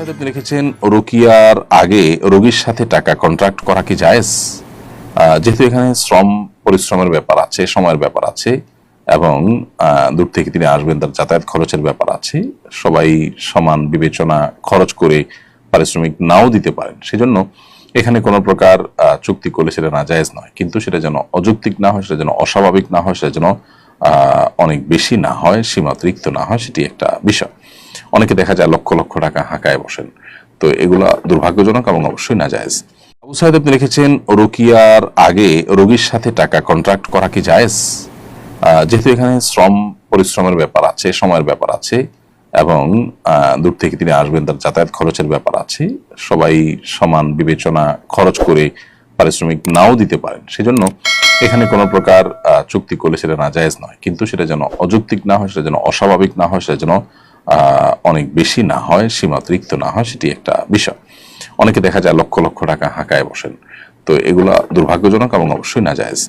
সাহেব আপনি লিখেছেন, রোকিয়ার আগে রোগীর সাথে টাকা কন্ট্রাক্ট করা কি জায়েজ? যেহেতু এখানে শ্রম পরিশ্রমের ব্যাপার আছে, সময়ের ব্যাপার আছে, এবং দূর থেকে তিনি আসবেন, তার যাতায়াত খরচের ব্যাপার আছে, সবাই সমান বিবেচনা খরচ করে পারিশ্রমিক নাও দিতে পারেন। সেজন্য এখানে কোনো প্রকার চুক্তি করলে সেটা না জায়েজ নয়। কিন্তু সেটা যেন অযৌক্তিক না হয়, সেটা যেন অস্বাভাবিক না হয়, সেটা যেন অনেক বেশি না হয় সীমাতিরিক্ত না হয়, সেটি একটা বিষয়। অনেকে দেখা যায় লক্ষ লক্ষ টাকা হাঁকায় বসেন। তো এগুলা দুর্ভাগ্যজনক এবং অবশ্যই না জায়েজ আবু সাহেদ আপনি লিখেছেন, রোকিয়ার আগে রোগীর সাথে টাকা কন্ট্রাক্ট করা কি জায়েজ? যেহেতু এখানে শ্রম পরিশ্রমের ব্যাপার আছে, সময়ের ব্যাপার আছে, এবং দূর থেকে তিনি আসবেন, তার যাতায়াত খরচের ব্যাপার আছে, সবাই সমান বিবেচনা খরচ করে পারিশ্রমিক নাও দিতে পারেন। সেজন্য এখানে কোনো প্রকার চুক্তি করলে সেটা না জায়েজ নয়। কিন্তু সেটা যেন অযৌক্তিক না হয়, সেটা যেন অস্বাভাবিক না হয়, সেটা যেন অনেক বেশি না হয়, সীমাতিরিক্ত না হয়, সেটি একটা বিষয়। অনেকে দেখা যায় লক্ষ লক্ষ টাকা হাঁকায় বসেন। তো এগুলো দুর্ভাগ্যজনক এবং অবশ্যই না জায়েজ